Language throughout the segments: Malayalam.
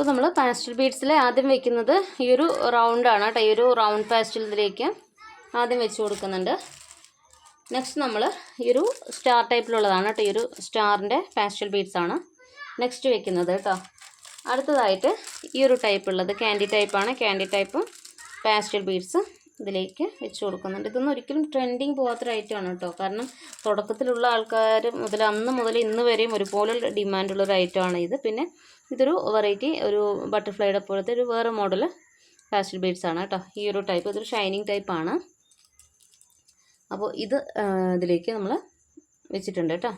അപ്പോൾ നമ്മൾ പാസ്റ്റൽ ബീഡ്സിൽ ആദ്യം വെക്കുന്നത് ഈ ഒരു റൗണ്ടാണ് കേട്ടോ. ഈ ഒരു റൗണ്ട് പാസ്റ്റൽ ഇതിലേക്ക് ആദ്യം വെച്ച് കൊടുക്കുന്നുണ്ട്. നെക്സ്റ്റ് നമ്മൾ ഈ ഒരു സ്റ്റാർ ടൈപ്പിലുള്ളതാണ് കേട്ടോ. ഈ ഒരു സ്റ്റാറിന്റെ പാസ്റ്റൽ ബീഡ്സ് ആണ് നെക്സ്റ്റ് വെക്കുന്നത് കേട്ടോ. അടുത്തതായിട്ട് ഈ ഒരു ടൈപ്പ് ഉള്ളത് ക്യാൻഡി ടൈപ്പാണ് ക്യാൻഡി ടൈപ്പും പാസ്റ്റൽ ബീഡ്സ് ഇതിലേക്ക് വെച്ച് കൊടുക്കുന്നുണ്ട്. ഇതൊന്നും ഒരിക്കലും ട്രെൻഡിങ് പോകാത്തൊരു ഐറ്റമാണ് കേട്ടോ. കാരണം തുടക്കത്തിലുള്ള ആൾക്കാർ മുതൽ അന്ന് മുതൽ ഇന്ന് വരെയും ഒരുപോലെ ഡിമാൻഡുള്ള ഒരു ഐറ്റമാണ് ഇത്. പിന്നെ ഇതൊരു വെറൈറ്റി ഒരു ബട്ടർഫ്ലൈയുടെ പോലത്തെ ഒരു വേറെ മോഡൽ പാസ്റ്റൽ ബീഡ്സ് ആണ് കേട്ടോ. ഈ ഒരു ടൈപ്പ് ഇതൊരു ഷൈനിങ് ടൈപ്പാണ് അപ്പോൾ ഇത് ഇതിലേക്ക് നമ്മൾ വെച്ചിട്ടുണ്ട് കേട്ടോ.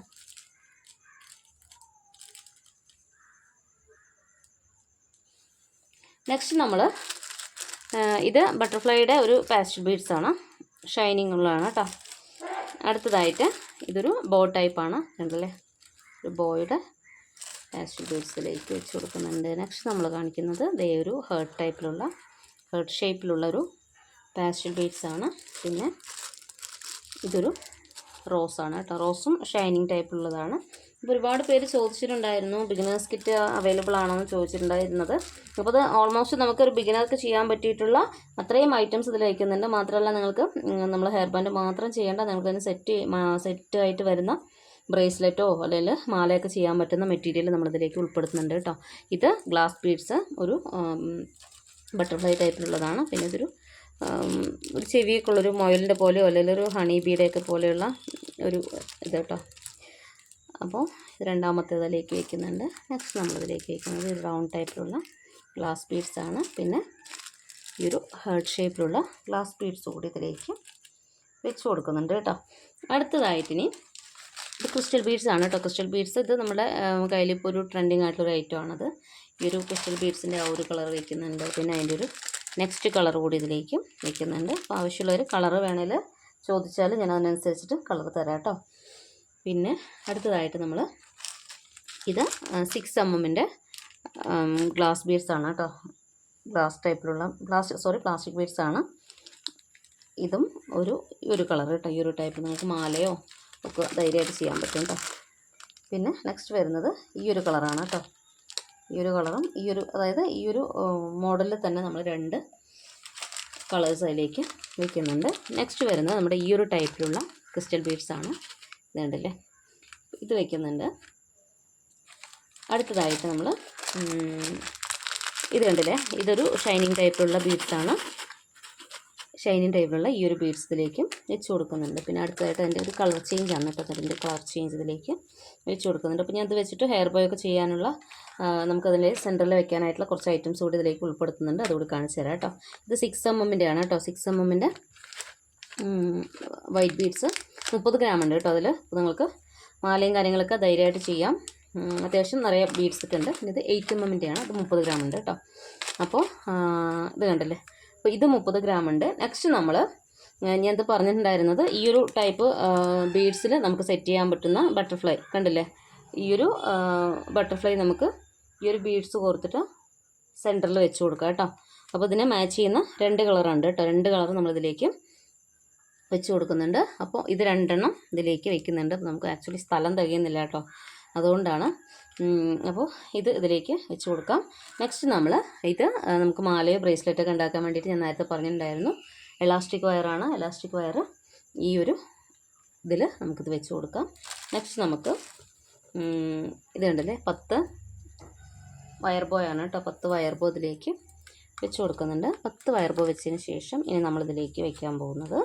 നെക്സ്റ്റ് നമ്മൾ ഇത് ബട്ടർഫ്ലൈയുടെ ഒരു പാസ്റ്റൽ ബീഡ്സ് ആണ്. ഷൈനിങ് ഉള്ളതാണ് കേട്ടോ അടുത്തതായിട്ട് ഇതൊരു ബോ ടൈപ്പാണ് കണ്ടല്ലേ? ഒരു ബോയുടെ പാസ്റ്റൽ ബീഡ്സിലേക്ക് വെച്ച് കൊടുക്കുന്നുണ്ട്. നെക്സ്റ്റ് നമ്മൾ കാണിക്കുന്നത് ദേ ഒരു ഹേർട്ട് ടൈപ്പിലുള്ള ഹേർട്ട് ഷേപ്പിലുള്ളൊരു പാസ്റ്റൽ ബീഡ്സ് ആണ്. പിന്നെ ഇതൊരു റോസാണ് കേട്ടോ. റോസും ഷൈനിങ് ടൈപ്പ് ഉള്ളതാണ് അപ്പോൾ ഒരുപാട് പേര് ചോദിച്ചിട്ടുണ്ടായിരുന്നു ബിഗിനേഴ്സ് കിറ്റ് അവൈലബിൾ ആണോ എന്ന് ചോദിച്ചിട്ടുണ്ടായിരുന്നത്. അപ്പോൾ അത് ഓൾമോസ്റ്റ് നമുക്കൊരു ബിഗിനർക്ക് ചെയ്യാൻ പറ്റിയിട്ടുള്ള അത്രയും ഐറ്റംസ് ഇതിൽ വയ്ക്കുന്നുണ്ട് മാത്രമല്ല നിങ്ങൾക്ക് നമ്മൾ ഹെയർ ബാൻഡ് മാത്രം ചെയ്യേണ്ട നിങ്ങൾക്ക് അതിന് സെറ്റ് സെറ്റ് ആയിട്ട് വരുന്ന ബ്രേസ്ലെറ്റോ അല്ലെങ്കിൽ മാലയൊക്കെ ചെയ്യാൻ പറ്റുന്ന മെറ്റീരിയൽ നമ്മളിതിലേക്ക് ഉൾപ്പെടുത്തുന്നുണ്ട് കേട്ടോ. ഇത് ഗ്ലാസ് ബീഡ്സ് ഒരു ബട്ടർഫ്ലൈ ടൈപ്പിലുള്ളതാണ് പിന്നെ ഇതൊരു ഒരു ചെവിയൊക്കെ ഉള്ളൊരു മൊയലിന്റെ പോലെയോ അല്ലെങ്കിൽ ഒരു ഹണി ബീഡൊക്കെ പോലെയുള്ള ഒരു ഇത് കേട്ടോ. അപ്പോൾ രണ്ടാമത്തേതിലേക്ക് വയ്ക്കുന്നുണ്ട് നെക്സ്റ്റ് നമ്മളിതിലേക്ക് വയ്ക്കുന്നത് ഒരു റൗണ്ട് ടൈപ്പിലുള്ള ഗ്ലാസ് ബീഡ്സ് ആണ്. പിന്നെ ഈ ഒരു ഹേർട്ട് ഷേപ്പിലുള്ള ഗ്ലാസ് ബീഡ്സ് കൂടി ഇതിലേക്ക് വെച്ച് കൊടുക്കുന്നുണ്ട് കേട്ടോ. അടുത്തതായിട്ടിനി ഇത് ക്രിസ്റ്റൽ ബീഡ്സ് ആണ് കേട്ടോ. ക്രിസ്റ്റൽ ബീഡ്സ് ഇത് നമ്മുടെ കയ്യിൽ ഇപ്പോൾ ഒരു ട്രെൻഡിങ് ആയിട്ടുള്ള ഐറ്റം ആണത്. ഈ ഒരു ക്രിസ്റ്റൽ ബീഡ്സിന്റെ ആ ഒരു കളർ വയ്ക്കുന്നുണ്ട് പിന്നെ അതിന്റെ ഒരു നെക്സ്റ്റ് കളർ കൂടി ഇതിലേക്ക് വയ്ക്കുന്നുണ്ട് അപ്പോൾ ഒരു കളർ വേണേൽ ചോദിച്ചാൽ ഞാൻ അതിനനുസരിച്ചിട്ട് കളർ തരാം കേട്ടോ. പിന്നെ അടുത്തതായിട്ട് നമ്മൾ ഇത് സിക്സ് എം എമ്മിന്റെ ഗ്ലാസ് ബീഡ്സ് ആണ് കേട്ടോ. ഗ്ലാസ് ടൈപ്പിലുള്ള ഗ്ലാസ് സോറി പ്ലാസ്റ്റിക് ബീഡ്സ് ആണ്. ഇതും ഒരു ഈ ഒരു കളർ കേട്ടോ. ഈ ഒരു ടൈപ്പ് നിങ്ങൾക്ക് മാലയോ ഒക്കെ ധൈര്യമായിട്ട് ചെയ്യാൻ പറ്റും കേട്ടോ. പിന്നെ നെക്സ്റ്റ് വരുന്നത് ഈ ഒരു കളറാണ് കേട്ടോ. ഈ ഒരു കളറും ഈ ഒരു അതായത് ഈ ഒരു മോഡലിൽ തന്നെ നമ്മൾ രണ്ട് കളേഴ്സ് അതിലേക്ക് വയ്ക്കുന്നുണ്ട് നെക്സ്റ്റ് വരുന്നത് നമ്മുടെ ഈ ഒരു ടൈപ്പിലുള്ള ക്രിസ്റ്റൽ ബീഡ്സ് ആണ്. ഇത് ഇത് വയ്ക്കുന്നുണ്ട് അടുത്തതായിട്ട് നമ്മൾ ഇത് കണ്ടില്ലേ? ഇതൊരു ഷൈനിങ് ടൈപ്പിലുള്ള ബീഡ്സ് ആണ്. ഷൈനിങ് ടൈപ്പിലുള്ള ഈ ഒരു ബീഡ്സിലേക്കും വെച്ച് കൊടുക്കുന്നുണ്ട്. പിന്നെ അടുത്തതായിട്ട് അതിന്റെ ഒരു കളർ ചേഞ്ച് ആണ് കേട്ടോ അതിന്റെ കളർ ചേഞ്ച് ഇതിലേക്ക് വെച്ച് കൊടുക്കുന്നുണ്ട്. അപ്പോൾ ഞാൻ അത് വെച്ചിട്ട് ഹെയർ ബോയ് ഒക്കെ ചെയ്യാനുള്ള നമുക്കതിന്റെ സെന്ററിൽ വെക്കാനായിട്ടുള്ള കുറച്ച് ഐറ്റംസ് കൂടി ഇതിലേക്ക് ഉൾപ്പെടുത്തുന്നുണ്ട്. അതുകൂടി കാണിച്ചു തരാം കേട്ടോ. ഇത് സിക്സ് എം എമ്മിന്റെ ആണ് കേട്ടോ. സിക്സ് എം എമ്മിന്റെ വൈറ്റ് ബീഡ്സ് മുപ്പത് ഗ്രാം ഉണ്ട് കേട്ടോ അതിൽ നിങ്ങൾക്ക് മാലയും കാര്യങ്ങളൊക്കെ ധൈര്യമായിട്ട് ചെയ്യാം. അത്യാവശ്യം നിറയെ ബീഡ്സ് ഒക്കെ ഉണ്ട് ഇത് എയ്റ്റ് എം എമ്മിന്റെ ആണ്. അത് മുപ്പത് ഗ്രാം ഉണ്ട് കേട്ടോ. അപ്പോൾ ഇത് കണ്ടല്ലേ? അപ്പോൾ ഇത് മുപ്പത് ഗ്രാം ഉണ്ട്. നെക്സ്റ്റ് നമ്മൾ ഞാൻ ഇത് പറഞ്ഞിട്ടുണ്ടായിരുന്നത് ഈ ഒരു ടൈപ്പ് ബീഡ്സിൽ നമുക്ക് സെറ്റ് ചെയ്യാൻ പറ്റുന്ന ബട്ടർഫ്ലൈ കണ്ടില്ലേ? ഈ ഒരു ബട്ടർഫ്ലൈ നമുക്ക് ഈ ഒരു ബീഡ്സ് കോർത്തിട്ട് സെന്ററിൽ വെച്ച് കൊടുക്കാം കേട്ടോ. അപ്പോൾ ഇതിനെ മാച്ച് ചെയ്യുന്ന രണ്ട് കളറുണ്ട് കേട്ടോ. രണ്ട് കളർ നമ്മളിതിലേക്ക് വെച്ച് കൊടുക്കുന്നുണ്ട്. അപ്പോൾ ഇത് രണ്ടെണ്ണം ഇതിലേക്ക് വെക്കുന്നുണ്ട്. നമുക്ക് ആക്ച്വലി സ്ഥലം തികയുന്നില്ല കേട്ടോ. അതുകൊണ്ടാണ് അപ്പോൾ ഇത് ഇതിലേക്ക് വെച്ച് കൊടുക്കാം. നെക്സ്റ്റ് നമ്മൾ ഇത് നമുക്ക് മാലയോ ബ്രേസ്ലെറ്റൊക്കെ ഉണ്ടാക്കാൻ വേണ്ടിയിട്ട് ഞാൻ നേരത്തെ പറഞ്ഞിട്ടുണ്ടായിരുന്നു. എലാസ്റ്റിക് വയറാണ് എലാസ്റ്റിക് വയർ ഈ ഒരു ഇതിൽ നമുക്കിത് വെച്ച് കൊടുക്കാം. നെക്സ്റ്റ് നമുക്ക് ഇതുണ്ടല്ലേ പത്ത് വയർ ബോയാണ് കേട്ടോ. പത്ത് വയർ ബോ ഇതിലേക്ക് വെച്ച് കൊടുക്കുന്നുണ്ട്. പത്ത് വയർ ബോ വെച്ചതിന് ശേഷം ഇനി നമ്മളിതിലേക്ക് വയ്ക്കാൻ പോകുന്നത്.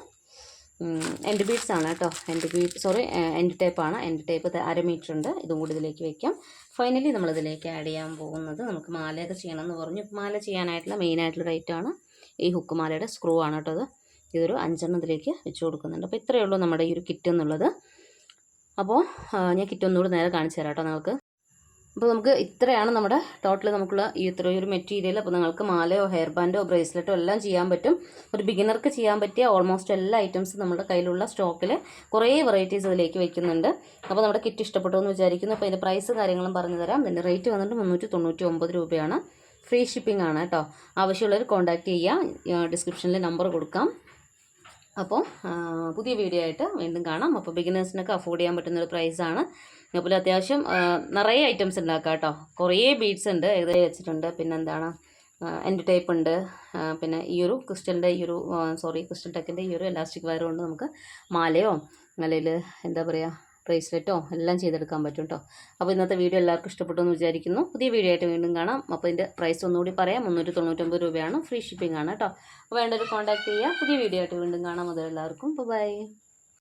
എൻഡ് ബീഡ്സ് ആണ് കേട്ടോ. എൻഡ് ബീഡ് സോറി എൻഡ് ടേപ്പാണ് എൻഡ് ടൈപ്പ് അര മീറ്റർ ഉണ്ട്. ഇതും കൂടി ഇതിലേക്ക് വെക്കാം. ഫൈനലി നമ്മളിതിലേക്ക് ആഡ് ചെയ്യാൻ പോകുന്നത് നമുക്ക് മാലയൊക്കെ ചെയ്യണമെന്ന് പറഞ്ഞു. മാല ചെയ്യാനായിട്ടുള്ള മെയിൻ ആയിട്ടുള്ള റേറ്റാണ് ഈ ഹുക്ക് മാലയുടെ സ്ക്രൂ ആണ് കേട്ടോ അത് ഇതൊരു അഞ്ചെണ്ണം ഇതിലേക്ക് വെച്ച് കൊടുക്കുന്നുണ്ട്. അപ്പോൾ ഇത്രയേ ഉള്ളൂ നമ്മുടെ ഈ ഒരു കിറ്റ് എന്നുള്ളത്. അപ്പോൾ ഞാൻ കിറ്റ് ഒന്നുകൂടി നേരെ കാണിച്ചു തരാം കേട്ടോ നിങ്ങൾക്ക്. അപ്പോൾ നമുക്ക് ഇത്രയാണ് നമ്മുടെ ടോട്ടൽ നമുക്കുള്ള ഈ ഇത്രയും ഒരു മെറ്റീരിയൽ അപ്പോൾ നിങ്ങൾക്ക് മാലയോ ഹെയർ ബാൻഡോ ബ്രേസ്ലെറ്റോ എല്ലാം ചെയ്യാൻ പറ്റും. ഒരു ബിഗിനർക്ക് ചെയ്യാൻ പറ്റിയ ഓൾമോസ്റ്റ് എല്ലാ ഐറ്റംസും നമ്മുടെ കയ്യിലുള്ള സ്റ്റോക്കിൽ കുറേ വെറൈറ്റീസ് ഇതിലേക്ക് വെക്കുന്നുണ്ട്. അപ്പോൾ നമ്മുടെ കിറ്റ് ഇഷ്ടപ്പെട്ടു എന്ന് വിചാരിക്കുന്നു. അപ്പോൾ ഇതിന്റെ പ്രൈസ് കാര്യങ്ങളും പറഞ്ഞു തരാം. ഇതിന്റെ റേറ്റ് വന്നിട്ട് മുന്നൂറ്റി തൊണ്ണൂറ്റി ഒമ്പത് രൂപയാണ്. ഫ്രീ ഷിപ്പിംഗ് ആണ് കേട്ടോ. ആവശ്യമുള്ളവർ കോൺടാക്റ്റ് ചെയ്യുക ഡിസ്ക്രിപ്ഷനിൽ നമ്പർ കൊടുക്കാം. അപ്പോൾ പുതിയ വീഡിയോ ആയിട്ട് വീണ്ടും കാണാം. അപ്പോൾ ബിഗിനേഴ്സിനൊക്കെ അഫോർഡ് ചെയ്യാൻ പറ്റുന്ന ഒരു പ്രൈസാണ് അതുപോലെ അത്യാവശ്യം നിറയെ ഐറ്റംസ് ഉണ്ടാക്കാം കേട്ടോ. കുറേ ബീഡ്സ് ഉണ്ട് ഏകദേശം വെച്ചിട്ടുണ്ട്. പിന്നെ എന്താണ് എന്റെ ടൈപ്പ് ഉണ്ട്. പിന്നെ ഈ ഒരു ക്രിസ്റ്റലിന്റെ ഈ ഒരു സോറി ക്രിസ്റ്റൽ ടെക്കിന്റെ ഈ ഒരു എലാസ്റ്റിക് വയറുകൊണ്ട് കൊണ്ട് നമുക്ക് മാലയോ അല്ലെങ്കിൽ എന്താ പറയുക ബ്രേസ്ലെറ്റോ എല്ലാം ചെയ്തെടുക്കാൻ പറ്റും കേട്ടോ അപ്പോൾ ഇന്നത്തെ വീഡിയോ എല്ലാവർക്കും ഇഷ്ടപ്പെട്ടു എന്ന് വിചാരിക്കുന്നു. പുതിയ വീഡിയോ ആയിട്ട് വീണ്ടും കാണാം. അപ്പോൾ ഇതിന്റെ പ്രൈസ് ഒന്നുകൂടി പറയാം. മുന്നൂറ്റി തൊണ്ണൂറ്റൊമ്പത് രൂപയാണ്. ഫ്രീ ഷിപ്പിംഗ് ആണ് കേട്ടോ അപ്പോൾ വേണ്ടൊരു കോൺടാക്ട് ചെയ്യുക പുതിയ വീഡിയോ ആയിട്ട് വീണ്ടും കാണാം. അത് എല്ലാവർക്കും ബൈ